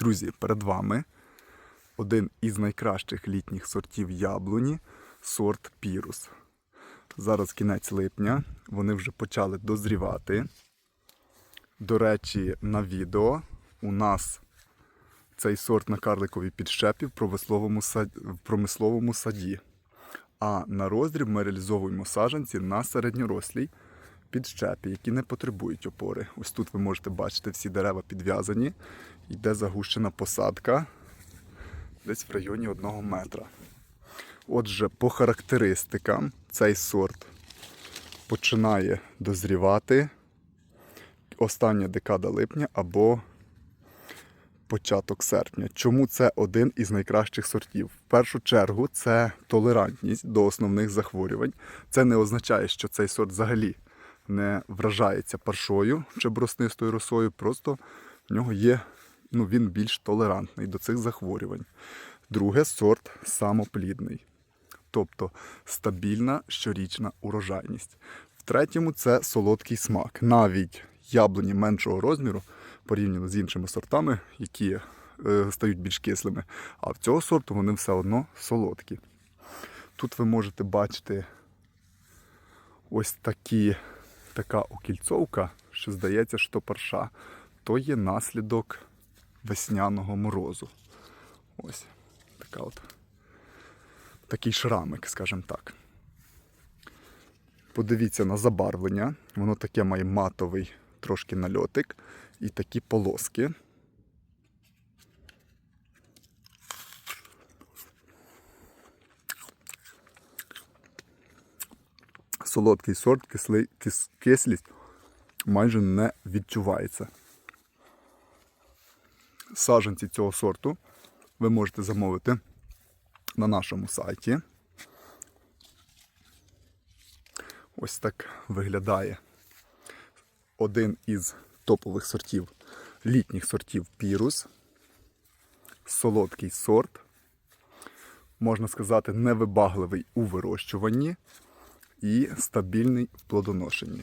Друзі, перед вами один із найкращих літніх сортів яблуні сорт Пірус. Зараз кінець липня, вони вже почали дозрівати. До речі, на відео у нас цей сорт на карликовій підщепі в промисловому саді, в промисловому саді. А на роздріб ми реалізовуємо саджанці на середньорослій підщепі, які не потребують опори. Ось тут ви можете бачити, всі дерева підв'язані. Йде загущена посадка десь в районі одного метра. Отже, по характеристикам цей сорт починає дозрівати остання декада липня або початок серпня. Чому це один із найкращих сортів? В першу чергу це толерантність до основних захворювань. Це не означає, що цей сорт взагалі не вражається паршою чи броснистою росою. Просто в нього є, ну він більш толерантний до цих захворювань. Друге, сорт самоплідний, тобто стабільна щорічна урожайність. В третьому це солодкий смак. Навіть яблуні меншого розміру порівняно з іншими сортами, які е, стають більш кислими. А в цього сорту вони все одно солодкі. Тут ви можете бачити ось такі, така окільцовка, що здається, що парша. То є наслідок весняного морозу. Ось така от. Такий шрамик, скажімо так. Подивіться на забарвлення. Воно таке має матовий трошки нальотик і такі полоски. Солодкий сорт, кислий, кис, кислість майже не відчувається. Саджанці цього сорту ви можете замовити на нашому сайті. Ось так виглядає один із топових сортів, літніх сортів Пірус. Солодкий сорт. Можна сказати, невибагливий у вирощуванні і стабільний в плодоношенні.